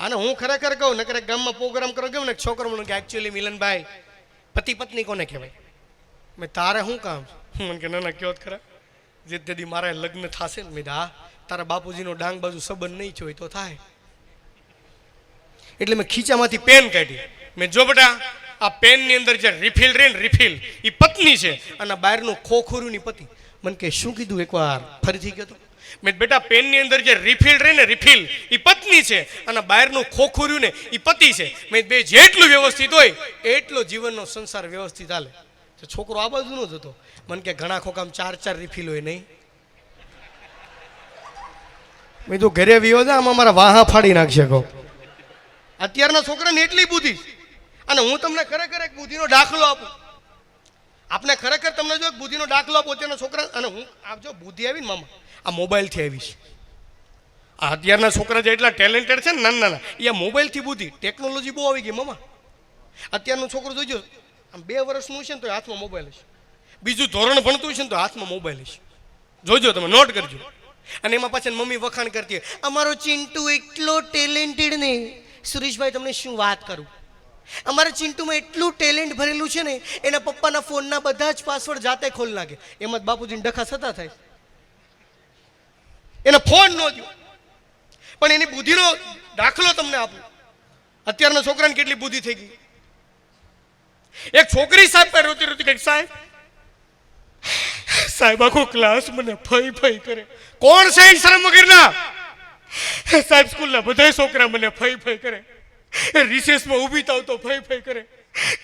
અને હું ખરેખર કહું એક ગામમાં પ્રોગ્રામ કરો ગયો ને છોકરો મને કે એકચ્યુઅલી મિલનભાઈ પતિ પત્ની કોને કહેવાય? મેં તારે શું કામ? મને કે ના ના, કયો ખરા. જે તેથી મારા લગ્ન થશે ને, મેં આ તારા બાપુજીનો ડાંગ બાજુ સંબંધ નહીં હોય તો થાય. એટલે મેં ખીચામાંથી પેન કાઢી. મેં જો બેટા, આ પેનની અંદર જે રિફિલ રહે ને રિફિલ એ પત્ની છે અને બહારનું ખોખુરુની પતિ. મને કે શું કીધું એકવાર? ફરીથી કહેતો મેં બેટા, પેનની અંદર જે રિફિલ રહે ને, રિફિલ એ પત્ની છે અને બહારનું ખોખુર્યું ને એ પતિ છે. મેં બે, જેટલું વ્યવસ્થિત હોય, એટલો જીવનનો સંસાર વ્યવસ્થિત હાલે. તો છોકરો આ બાજુનો જ હતો. મને કે, ઘણા ખોકામ ચાર ચાર રિફિલ હોય નહીં. મેં તો ઘરે વિયો જા, આમાં મારા વાહા ફાડી નાખશે, કહો. અત્યારના છોકરાને એટલી બુદ્ધિ અને હું તમને ખરેખર એક બુદ્ધિનો દાખલો આપું. આપને ખરેખર તમને જો એક બુદ્ધિનો દાખલો આપો અત્યારના છોકરા, અને હું આપજો બુદ્ધિ આવી ને મામા આ મોબાઈલથી આવી છે આ અત્યારના છોકરા જે એટલા ટેલેન્ટેડ છે ને નાના નાના, એ મોબાઈલથી બુદ્ધિ ટેકનોલોજી બહુ આવી ગઈ મમા. અત્યારનું છોકરો જોજો આમ બે વર્ષનું છે ને તો હાથમાં મોબાઈલ હશે. બીજું ધોરણ ભણતું છે ને તો હાથમાં મોબાઈલ હશે. જોજો તમે નોટ કરજો. અને એમાં પાછળ મમ્મી વખાણ કરતી હોય, અમારો ચિંટુ એટલો ટેલેન્ટેડ ને. સુરેશભાઈ, તમને શું વાત કરું? અમારા ચિંટુમાં એટલું ટેલેન્ટ ભરેલું છે ને, એના પપ્પાના ફોનના બધા જ પાસવર્ડ જાતે ખોલ નાખે. એમાં બાપુજીને ડખા થતા થાય. એને ફોન ન દો પણ એની બુદ્ધિનો દાખલો તમને આપું. અત્યારના છોકરાને કેટલી બુદ્ધિ થઈ ગઈ. એક છોકરી સાહેબ પર રોતી રોતી કંઈક સાહેબ સાહેબ, આખો ક્લાસ મને ફઈ ફઈ કરે. કોણ છે શરમ વગરના? સાહેબ, સ્કૂલના બધા છોકરા મને ફઈ ફઈ કરે. રિસેસમાં ઊભી થાવ તો ફઈ ફઈ કરે.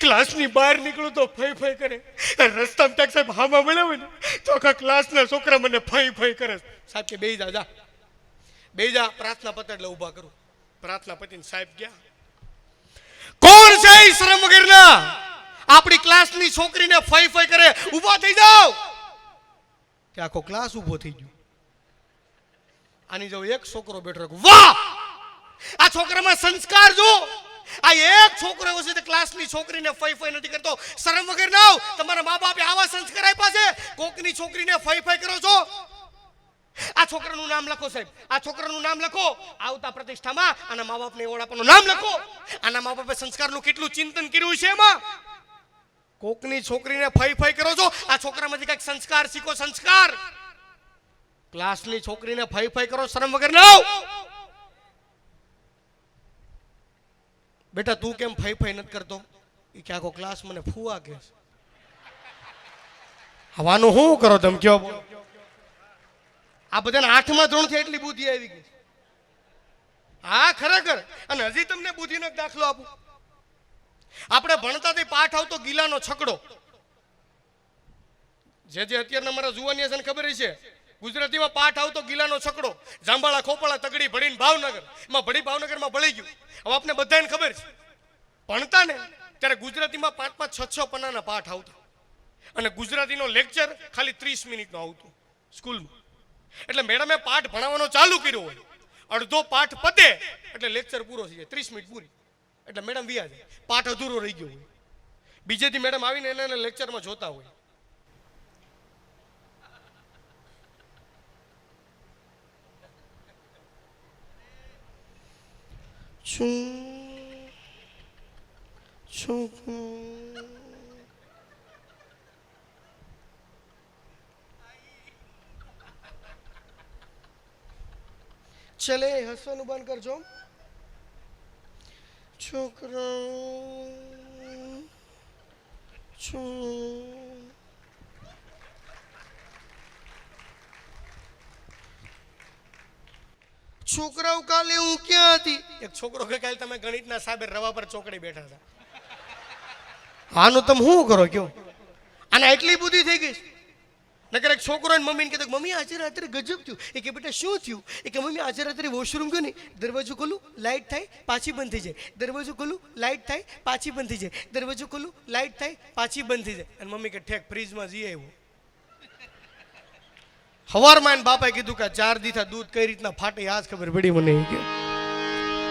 ક્લાસની બહાર નીકળું તો ફઈ ફઈ કરે. રસ્તામાં ક્યાંક સાહેબ હામાં મળ્યા ને, તો આખા ક્લાસના છોકરા મને ફઈ ફઈ કરે. સાહેબ કે બેહી જા જા. બેહી જા, પ્રાર્થના પત્ર એટલે ઊભા કરું. પ્રાર્થના પતિને સાહેબ ગયા. કોણ છે એ શ્રમ વગરના? આપણી ક્લાસની છોકરીને ફઈ ફઈ કરે. ઊભા થઈ જાઓ. કે આખો ક્લાસ ઊભો થઈ ગયો. આની જો એક છોકરો બેઠો વાહ! આ છોકરામાં સંસ્કાર જો. આ એક છોકરો એવો છે તે ક્લાસની છોકરીને ફઈ ફઈ નથી કરતો. શરમ વગર ના. તમારા મા બાપે આવા સંસ્કાર આપ્યા છે? કોકની છોકરીને ફઈ ફઈ કરો છો? આ છોકરાનું નામ લખો સાહેબ. આ છોકરાનું નામ લખો. આવતા પ્રતિષ્ઠામાં આના મા બાપને ઓળાપાનું નામ લખો. આના મા બાપે સંસ્કારનું કેટલું ચિંતન કર્યું છે એમાં? કોકની છોકરીને ફઈ ફઈ કરો છો? આ છોકરામાંથી કંઈક સંસ્કાર શીખો, સંસ્કાર. ક્લાસની છોકરીને ફઈ ફઈ કરો, શરમ વગર ના આવ. બેટા, તું કેમ ફઈ ફઈ નથી કરતો? એ કે આખો ક્લાસ મને ફૂવા કે હવાનું શું કરો તમે કયો? આ બધાને આઠમા ધોરણથી એટલી બુદ્ધિ આવી ગઈ હા, ખરેખર. અને હજી તમને બુદ્ધિનો દાખલો આપું. આપણે ભણતાથી પાઠ આવતો ગીલાનો છકડો. જે જે અત્યારના મારા જુવાની છે ખબર છે ગુજરાતીમાં પાઠ આવતો ગિલાનો છકડો, જાંબાળા ખોપાળા તગડી ભણીને ભાવનગર, એમાં ભણી ભાવનગરમાં ભળી ગયું. હવે આપણે બધાને ખબર છે ભણતા ને ત્યારે ગુજરાતીમાં પાંચ પાંચ છ છ પન્નાના પાઠ આવતા. અને ગુજરાતીનો લેક્ચર ખાલી ત્રીસ મિનિટનો આવતો, સ્કૂલમાં. એટલે મેડમે પાઠ ભણાવવાનો ચાલુ કર્યો હોય. અડધો પાઠ પતે, એટલે લેક્ચર પૂરો થઈ જાય. ત્રીસ મિનિટ પૂરી. એટલે મેડમ વ્યા પાઠ અધૂરો રહી ગયો હોય. બીજેથી મેડમ આવીને એને લેક્ચરમાં જોતા હોય. શું શું ચલે હસવાનું બંધ કરજો. છોકરા છું છોકરાઓ કાલે હું ક્યાં હતી? એક છોકરો કે કાલે તમે ગણિતના સાબે રવા પર ચોકડી બેઠા હતા. આનું તમે શું કરો કયો આને એટલી બુદ્ધિ થઈ ગઈ. નકર એક છોકરો અને મમ્મીને કીધું મમ્મી આજે રાત્રે ગજબ થયું. એ કે બેટા શું થયું? એ કે મમ્મી આજે રાત્રે વોશરૂમ ગયો ને દરવાજો ખોલું લાઇટ થાય પાછી બંધ થઈ જાય. દરવાજો ખોલું લાઇટ થાય પાછી બંધ થઈ જાય. દરવાજો ખોલું લાઈટ થાય પાછી બંધ થઈ જાય. અને મમ્મી કે ઠેક ફ્રીજમાં જઈ આવ્યો. હવારમાં એને બાપાએ કીધું કે ચાર દીથા દૂધ કઈ રીતના ફાટે આજ ખબર પડી મને કે,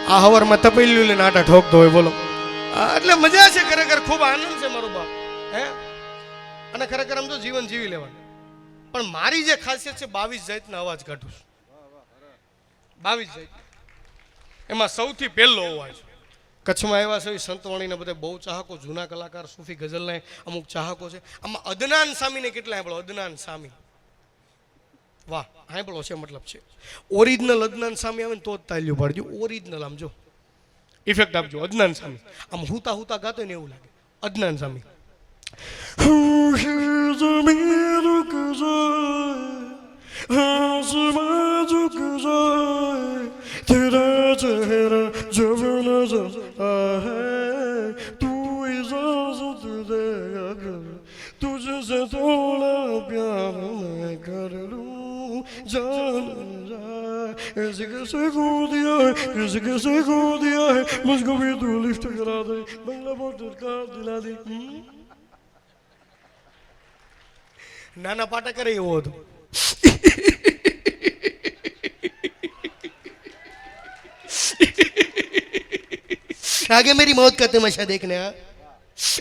આ હવારમાં તપેલું લઈને આટા ઠોકતો હોય બોલો. એટલે મજા છે ખરેખર, ખૂબ આનંદ છે મારો બાપ. હે? અને ખરેખર આમ તો જીવન જીવી લેવાનું. પણ મારી જે ખાસિયત છે, બાવીસ જાતના અવાજ કાઢું છું. બાવીસ જાત. એમાં સૌથી પહેલો અવાજ. કચ્છમાં એવા છે સંતવાણીના બધા બહુ ચાહકો, જૂના કલાકાર, સૂફી ગઝલના અમુક ચાહકો છે. આમાં અદનાન સામીને કેટલા આપણો અદનાન સામી. વાહ સાંભળો છે મતલબ છે ઓરિજિનલ અદનાન સામી આવે ને તો જ તાલ્યું પાડજો ઓરિજિનલ આમ જો ઇફેક્ટ આપજો અદનાન સામી આમ હુતા હુતા ગાતો હોય ને એવું લાગે અદનાન સામી तेरा चेहरा जब नजर जा ऐसे कैसे खो दिया है ऐसे कैसे खो दिया है मुझको भी तू लिफ्ट करा दे बंगला मोटर कार दिला दे हम्म? નાના પાટકરે એવો હતો आगे मेरी मौत का तमाशा देखने हाँ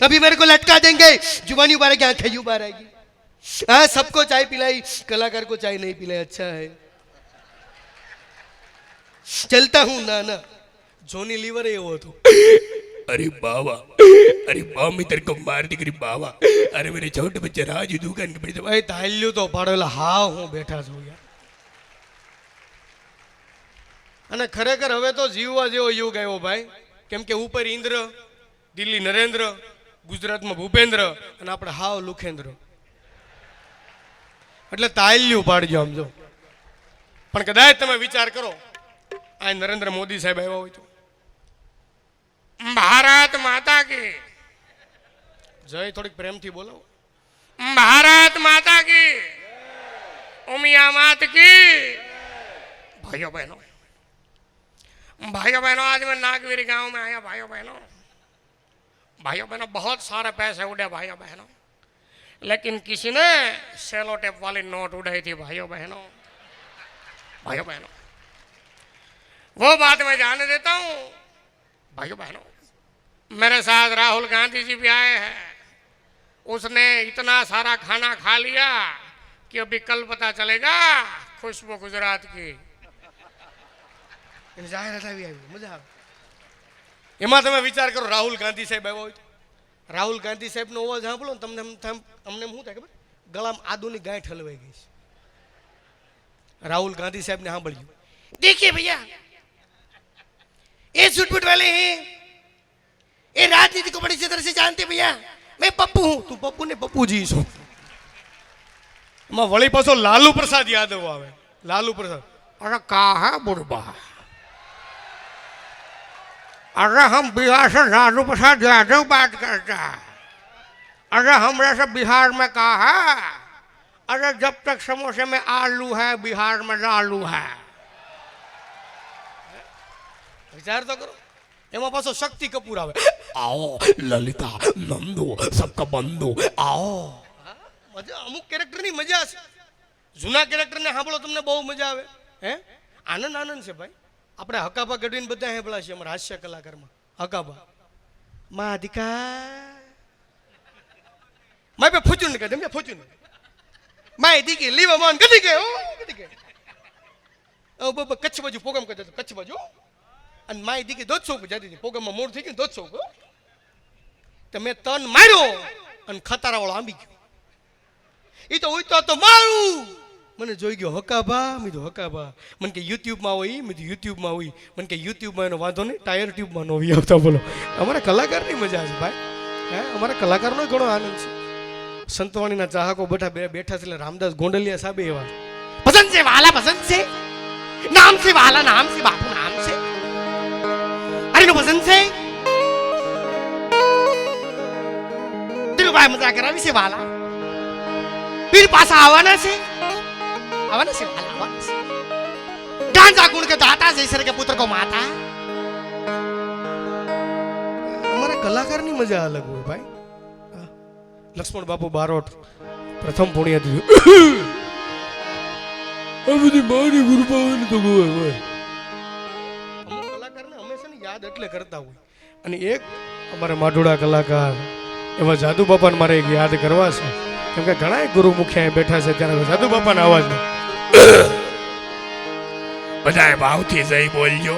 अभी मेरे को लटका देंगे जुबानी उबारे की आंखें उबार आएगी हाँ सबको चाय पिलाई कलाकार को चाय नहीं पिलाई अच्छा है ચલતા હું ના ના. જોની લીવર એવો હતો. અરે બાવા અરે બા મેં માર દી બાવા. અરે મેરે છોટે બચ્ચે રાજ દુકાન કે પડી ભાઈ તાલ્યો તો પાડેલા હા હું બેઠા છું યાર. અને ખરેખર હવે તો જીવવા જેવો યુગ આવ્યો ભાઈ. કેમ કે ઉપર ઇન્દ્ર દિલ્હી નરેન્દ્ર ગુજરાતમાં ભૂપેન્દ્ર અને આપણે હાવ લુખેન્દ્ર. એટલે તાલ્યું પાડજો આમ પણ કદાચ તમે વિચાર કરો આ નરેન્દ્ર મોદી સાહેબ આવ્યા હોય તો ભારત માતા કી જય થોડીક પ્રેમથી બોલો भारत माता की उमिया मात की भाइयों बहनों भाइयों बहनों आज मैं नागवीर गांव में आया भाइयों बहनों भाइयों बहनों बहुत सारे पैसे उड़े भाइयों बहनों लेकिन किसी ने सेलो टेप वाली नोट उड़ाई थी भाइयों बहनों भाइयों बहनों वो बात मैं जाने देता हूँ भाइयों बहनों मेरे साथ राहुल गांधी जी भी आए हैं उसने इतना सारा खाना खा लिया कि अभी कल पता चलेगा खुशबू गुजरात की એની જાહેરાત આવી આવી મજા આવે એમાં તમે વિચાર કરો રાહુલ ગાંધી સાહેબ આવ્યા હોય તો રાહુલ ગાંધી સાહેબનો અવાજ સાંભળો ને તમને એમ થાય અમને એમ શું થાય ખબર ગળામાં આદુની ગાંઠ હલવાઈ ગઈ છે राहुल गांधी साहब ने हाँ बढ़ी देखिए भैया ये झूठ मूठ वाले हैं ये राजनीति को बड़ी अच्छी तरह से जानते हैं भैया मैं पप्पू हूँ तू पप्पू ने पप्पू जी છો એમાં વળી પાછો લાલુ પ્રસાદ યાદવ આવે લાલુ પ્રસાદ अरे कहा है बुढ़बा अरे हम बिहार से लालू प्रसाद यादव बात करता है अरे हमरे से बिहार में कहा है अरे जब तक समोसे में आलू है बिहार में लालू है વિચાર તો કરો. એમાં પાછો શક્તિ કપૂર આવે. આવો લલિતા નંદુ સબકા બંધુ આવો. મજા અમુક કેરેક્ટરની મજા છે. જૂના કેરેક્ટર ને સાંભળો તમને બહુ મજા આવે. હે? આનંદ આનંદ છે ભાઈ. આપણે હકાભા ગઢવીને બધા સાંભળા છે અમારા હાસ્ય કલાકારમાં. હકાબા મા દીકા માય પે ફૂચું ને કહે ફૂચું માય દીકી લીવા મોન ગઢી ગયો ગઢી ગયો કચ્છ બાજુ પ્રોગ્રામ કરતો કચ્છ બાજુ અને માય દીકરી દોધ ચોક જતી હતી. પ્રોગ્રામમાં મોડ થઈ ગયું દોધ તો મેં તન માર્યો અને ખતારા વાળો આંબી ગયો. એ તો ઉઈતો તો મારું. મને જોઈ ગયો હકાભા મેં હકાભા મને કે, યુટ્યુબમાં હોય મેં તો યુટ્યુબમાં હોય મને કે, યુટ્યુબમાં એનો વાંધો નહીં, ટાયર ટ્યુબમાં નો આવતા બોલો, અમારા કલાકારની મજા છે ભાઈ. હે, અમારા કલાકારનો ઘણો આનંદ છે. સંતવાણીના ચાહકો બેઠા બેઠા છે એટલે રામદાસ ગોંડલિયા સાહેબ એવા પસંદ છે વાલા પસંદ છે નામ છે વાલા, નામ છે બાપુ ભજન છે ધીરુભાઈ મજા કરાવી છે? વાલા કલાકારની મજા અલગ હોય ભાઈ. લક્ષ્મણ બાપુ બારોટ પ્રથમ પુણ્ય દીધું આ બધી મારી ગુરુ પાવાની તો ગોવાય યાદ એટલે કરતા હોય. અને એક અમારા માઢુડા કલાકાર એવા જાદુ બાપાને મારે એક યાદ કરવા છે. કેમ કે ઘણા ગુરુ મુખ્ય બેઠા છે ત્યારે જાદુ બાપાના અવાજમાં બધાએ ભાવથી જઈ બોલજો.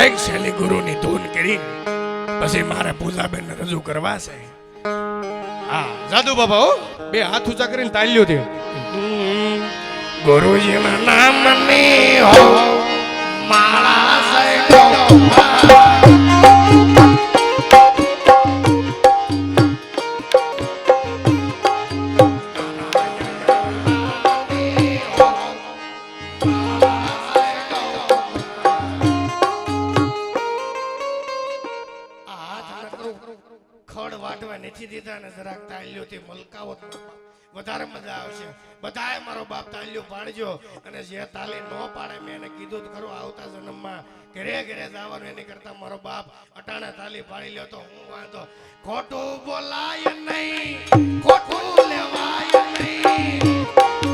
એકચ્યુઅલી ગુરુની ધૂન કરી પછી મારે પૂજાબેન રજૂ કરવા છે. હા જાદુ બાપા હો. બે હાથ ઊંચા કરીને તાલ્યો તે ગુરુજીના નામની હો. માળા સૈડો ખડ વાટવા નથી દીધા ને જરાક તાલ્યો તે મલકાવત વધારે મજા આવશે. બધાએ મારો બાપ તાલ્યો પાડજો. અને જે તાલી ન પાડે મેં એને કીધું ખરું, આવતા જન્મમાં ઘરે ઘરે જવાનું, એની કરતા મારો બાપ અટાણે તાલી પાડી લ્યો તો હું વાંધો. ખોટું બોલાય નહીં, ખોટું લેવાય નહીં.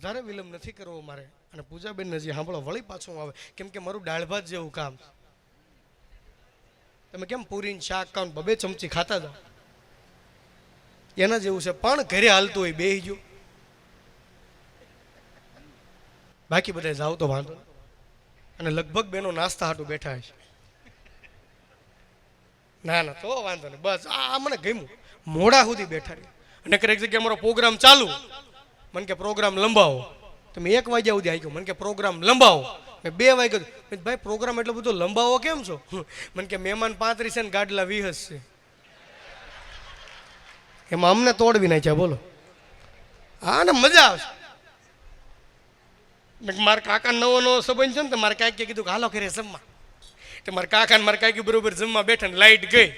વધારે વિલંબ નથી કરવો મારે. અને પૂજાબેન હજી સાંભળો, વળી પાછું આવે. કેમ કે મારું દાળ જેવું કામ. તમે કેમ પૂરીને શાક કામ બબે ચમચી ખાતા હતા એના જેવું છે. પણ ઘરે હાલતું હોય બે જો બાકી બધા જાવ તો વાંધો. અને લગભગ બેનો નાસ્તા હાટું બેઠા છે ના ના, તો વાંધો નહીં. બસ, આ મને ગમ્યું. મોડા સુધી બેઠા અને એક જગ્યાએ મારો પ્રોગ્રામ ચાલુ. મને કે પ્રોગ્રામ લંબાવો. તમે એક વાગ્યા સુધી આવી ગયો મને કે પ્રોગ્રામ લંબાવો. મેં બે વાગ્યા ભાઈ પ્રોગ્રામ એટલો બધો લંબાવો કેમ છો? મને કે, મહેમાન પાંત્રીસ છે ને ગાડલા વીસ છે. એમાં અમને તોડવી નાખ્યા, બોલો. હા, ને મજા આવશે. મારા કાકા નવો નવો સંબંધ છે ને તો મારા કાંઈક કીધું કે, હાલો કરે જમવા. તો મારા કાકા ને મારા કાકી બરોબર જમવા બેઠા ને લાઈટ ગઈ.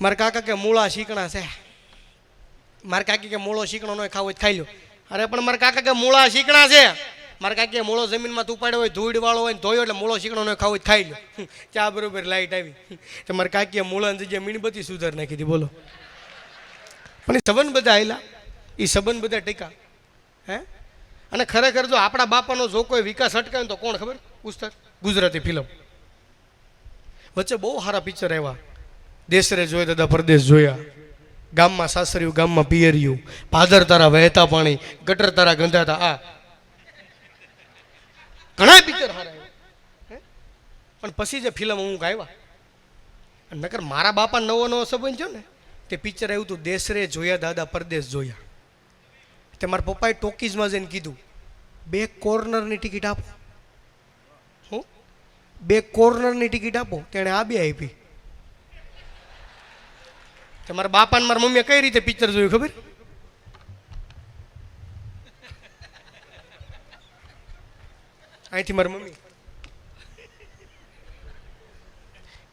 મારા કાકા કે, મૂળા શીકણા છે. મારા કાકી કે મૂળો શીકણો નો ખાવો ખાઈ લો અરે, પણ મારા કાકા કે મૂળા શીકણા છે. મારા કાકી મૂળો જમીનમાં તુપાડ્યો હોય ધૂળ વાળો હોય ધોયો એટલે મૂળો શીકણો નો ખાવો ખાઈ લો ચા બરોબર લાઈટ આવી. તો મારા કાકીએ મૂળાની જગ્યાએ મીણબત્તી સુધાર નાખી હતી, બોલો. પણ એ સંબંધ બધા આવેલા એ સંબંધ બધા ટીકા. હે? અને ખરેખર જો આપણા બાપાનો જો કોઈ વિકાસ અટકાયો તો કોણ ખબર? પુસ્તક ગુજરાતી ફિલ્મ. વચ્ચે બહુ સારા પિક્ચર આવ્યા. દેશરે જોયા દાદા, પરદેશ જોયા. ગામમાં સાસરિયું, ગામમાં પિયરિયું. ભાદર તારા વહેતા પાણી, ગટર તારા ગંધાતા. આ. ઘણા પિક્ચર સારા હે? પણ પછી જે ફિલ્મ હું આવ્યા. નકર મારા બાપા નવો નવો સંબંધ છે ને, તે પિક્ચર આવ્યું હતું દેશરે જોયા, દાદા પરદેશ જોયા. તે મારા પપ્પાએ ટોકીઝમાં જઈને કીધું, બે કોર્નરની ટિકિટ આપો. હું? બે કોર્નરની ટિકિટ આપો. તેણે આ બે આપી. તે મારા બાપા ને મારા મમ્મીએ કઈ રીતે પિક્ચર જોયું ખબર? અહીંથી મારી મમ્મી.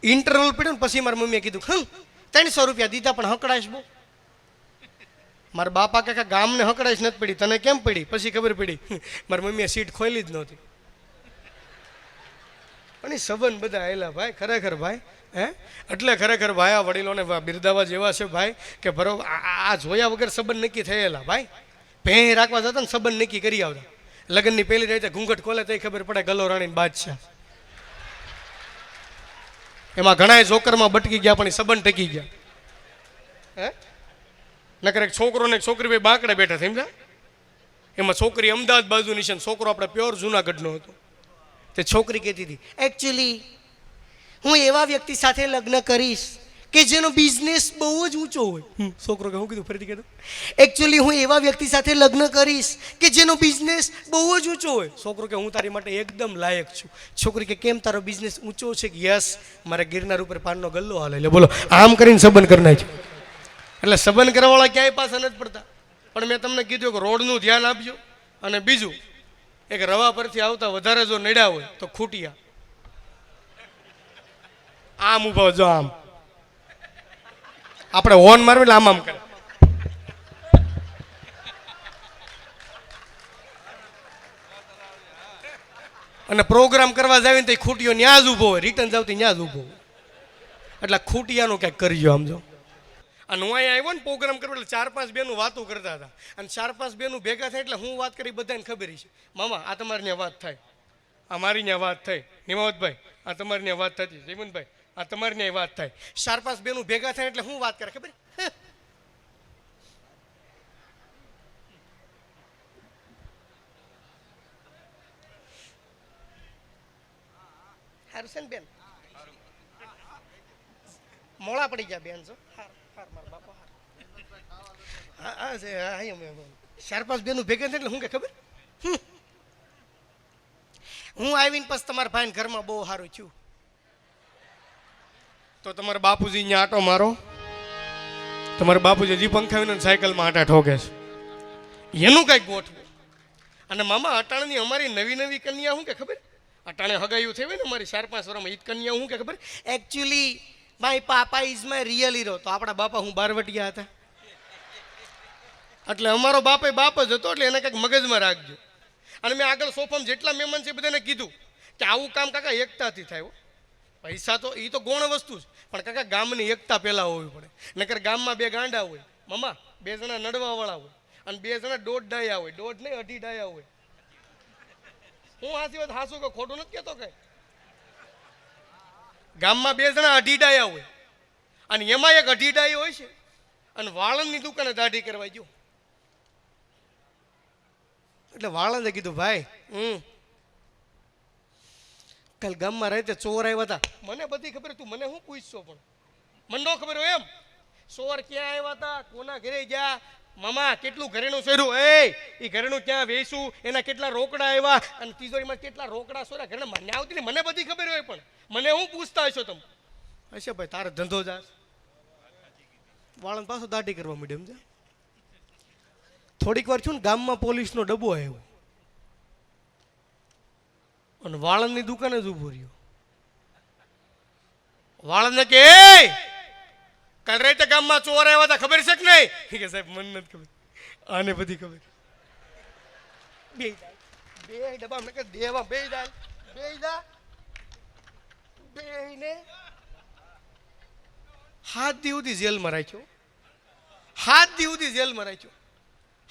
ઇન્ટરવલ પડ્યો ને પછી મારી મમ્મીએ કીધું, હમ, ત્રણસો રૂપિયા દીધા પણ હકડાશ બહુ. મારા બાપા કાકા ગામને હકડાશ નથી પડી, તને કેમ પડી? પછી ખબર પડી, મારી મમ્મીએ સીટ ખોલી જ નહોતી. એ સંબંધ બધા આવેલા ભાઈ, ખરેખર ભાઈ હે? એટલે ખરેખર આ વડીલોને બિરદાવા જેવા છે ભાઈ, કે બરોબર આ જોયા વગર સંબંધ નક્કી થયેલા, ભાઈ. ભે રાખવા જતા ને સંબંધ નક્કી કરી આવતા. લગ્નની પહેલી રીતે ઘૂંઘટ ખોલે તો ખબર પડે ગલો રાણીને બાદશાહ. એમાં ઘણાય જોકરમાં બટકી ગયા, પણ એ સંબંધ ટકી ગયા. હે? નકર એક છોકરો ને છોકરી ભાઈ બાંકડે બેઠા સમજા એમાં છોકરી અમદાવાદ બાજુની છે છોકરો આપણે પ્યોર જુનાગઢનો હતો. તે છોકરી કહેતી હતી એકચ્યુઅલી હું એવા વ્યક્તિ સાથે લગ્ન કરીશ કે જેનો બિઝનેસ બહુ જ ઊંચો હોય. છોકરો કે હું કીધું ફરીથી કીધું એકચ્યુઅલી હું એવા વ્યક્તિ સાથે લગ્ન કરીશ કે જેનો બિઝનેસ બહુ જ ઊંચો હોય. છોકરો કે હું તારી માટે એકદમ લાયક છું. છોકરી કે કેમ તારો બિઝનેસ ઊંચો છે કે યસ મારે ગિરનાર ઉપર પાનનો ગલ્લો હાલે. એટલે બોલો આમ કરીને સંબંધ કરી નાખ્યો એટલે સંબંધ કરવાવાળા ક્યાંય પાછા નથી પડતા. પણ મેં તમને કીધું કે રોડનું ધ્યાન આપજો. અને બીજું એક રવા પરથી આવતા વધારે જો નડ્યા હોય તો ખૂટિયા. આમ ઊભો જો આમ. આપણે હોર્ન મારવી એટલે આમ આમ કરે. અને પ્રોગ્રામ કરવા જાવીને તો ખૂટીઓ ન્યા જ ઊભો હોય રિટર્ન જાવતી ન્યા જ ઊભો એટલે ખૂટિયાનું ક્યાંક કરજો આમ જો. અને હું અહીંયા આવ્યો ને પ્રોગ્રામ કરવા એટલે ચાર પાંચ બેનું વાતો કરતા હતા. અને ચાર પાંચ બેનું ભેગા થાય એટલે હું વાત કરી બધાને ખબર છે. મામા, આ તમારી ત્યાં વાત થાય. આ મારી ત્યાં વાત થઈ નિમાવતભાઈ, આ તમારી ત્યાં વાત થતી જયમનભાઈ આ તમારી ન્યાય વાત થાય. ચાર પાંચ બેનું ભેગા થાય એટલે હું વાત કરે ખબર? હારું છે ને બેન? મોળા પડી ગયા બેન છો હાર હાર મારા બાપા હાર. હા હા છે. ચાર પાંચ બેનું ભેગા થાય એટલે હું કે ખબર? હું આવીને પછી તમારા ભાઈને ઘરમાં બહુ સારું થયું. તો તમારા બાપુજી અહીંયા આટો મારો. તમારા બાપુજી હજી પંખાવીને સાયકલમાં આટા ઠોકે છે. એનું કંઈક ગોઠવું. અને મામા, અટાણની અમારી નવી નવી કન્યા શું કે ખબર? અટાણે હગાયું થયું ને અમારી ચાર પાંચ વર્ષમાં ઈદ કન્યા શું કે ખબર? Actually my papa is my real hero તો આપણા બાપા હું બારવટિયા હતા. એટલે અમારો બાપ બાપ જ હતો, એટલે એને કંઈક મગજમાં રાખજો. અને મેં આગળ સોફામાં જેટલા મહેમાન છે બધાને કીધું કે આવું કામ કાકા એકતાથી થાય પૈસા તો એ તો ગૌણ વસ્તુ છે. પણ કાકા ગામની એકતા પહેલાં હોવી પડે. નકર ગામમાં બે ગાંડા હોય મમ્મા બે જણા નડવાવાળા હોય અને બે જણા દોઢ ડાયા હોય. દોઢ નહીં અઢી ડાયા હોય. હું હાસી વાત હાસું કે ખોટું નથી કહેતો કઈ. ગામમાં બે જણા અઢી ડાયા હોય અને એમાં એક અઢી ડાયો હોય છે અને વાળંદની દુકાને દાઢી કરવા ગયો. એટલે વાળંદે કીધું ભાઈ હમ. કાલ ગામમાં રહેતે ચોર આવ્યા હતા. મને બધી ખબર તું મને શું પૂછશો પણ? મને ન ખબર હોય એમ. ચોર ક્યાં આવ્યા હતા? કોના ઘરે ગયા? મામા, કેટલું ઘરેણું સોર્યું એ એ ઘરેણું ક્યાં વેચું એના કેટલા રોકડા આવ્યા? અને તિજોરીમાં કેટલા રોકડા સોર્યા ઘરે મને આવતી ને મને બધી ખબર હોય પણ. મને હું પૂછતા હશો તમે? હશે ભાઈ, તારો ધંધો જાસ વાળંદ પાછો દાઢી કરવા મીડિયમ છે થોડીક વાર છું ને ગામમાં પોલીસનો ડબ્બો આવ્યો. અને વાળંદની દુકાને જ ઊભો રહ્યો. વાળંદને કે "એય! કાલ રાતે ગામમાં ચોર આવ્યા હતા, ખબર છે કે નહીં? કે, સાહેબ, મને નથી ખબર. આને બધી ખબર. બે બે ડબ્બા મેં કે દેવા, બે દાલ બે દા બે ને હાથ દી સુધી જેલમાં રાખ્યો. હાથ દી સુધી જેલમાં રાખ્યો.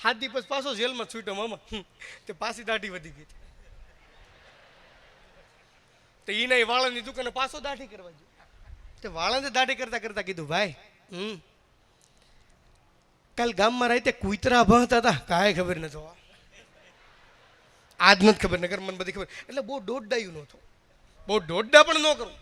હાથ દી પછી પાછો જેલમાં છૂટ્યો મામા. તે પાછી દાઢી વધી ગઈ. તો એને એ વાળંદની દુકાને પાછો દાઢી કરવા જો તે વાળંદે દાઢી કરતા કરતા કીધું, ભાઈ, હમ, કાલ ગામમાં રહી તે કુતરા ભણતા હતા. કાંઈ ખબર નતો આજ નથી ખબર નગર મને બધી ખબર. એટલે બહુ દોડડાયું નહોતો બહુ દોડડા પણ ન કરું.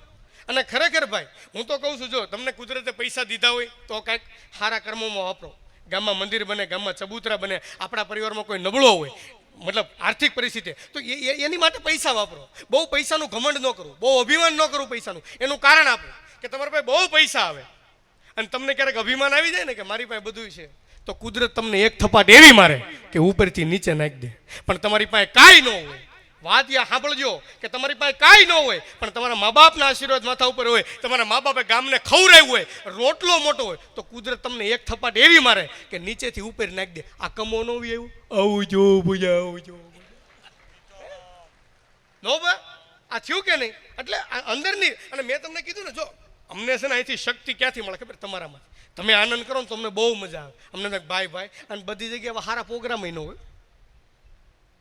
અને ખરેખર ભાઈ, હું તો કહું છું, જો, તમને કુદરતે પૈસા દીધા હોય, તો કાંઈક સારા કર્મોમાં વાપરો. ગામમાં મંદિર બને, ગામમાં ચબૂતરા બને, આપણા પરિવારમાં કોઈ નબળો હોય મતલબ આર્થિક પરિસ્થિતિ. તો એની માટે પૈસા વાપરો. બહુ પૈસાનું ઘમંડ ન કરો. બહુ અભિમાન ન કરવું પૈસાનું. એનું કારણ આપો કે તમારા પાસે બહુ પૈસા આવે. અને તમને ક્યારેક અભિમાન આવી જાય ને કે મારી પાસે બધું છે, તો કુદરત તમને એક થપાટ એવી મારે કે ઉપરથી નીચે નાખી દે. પણ તમારી પાસે કાંઈ ન હોય. વાત યા સાંભળજો કે તમારી પાસે કાંઈ ન હોય પણ તમારા મા બાપના આશીર્વાદ માથા ઉપર હોય તમારા મા બાપે ગામને ખવરાવ્યું હોય રોટલો મોટો હોય તો કુદરત તમને એક થપાટ એવી મારે કે નીચેથી ઉપર નાખી દે. આ કમો ન હોય એવું? આવું જો ભૂજા આવું જો નો બા? આ થયું કે નહીં? એટલે અંદરની અને મેં તમને કીધું ને જો અમને છે ને અહીંથી શક્તિ ક્યાંથી મળે ખબર? તમારામાં તમે આનંદ કરો ને તમને બહુ મજા આવે. અમને ભાઈ ભાઈ અને બધી જગ્યાએ સારા પ્રોગ્રામ ન હોય.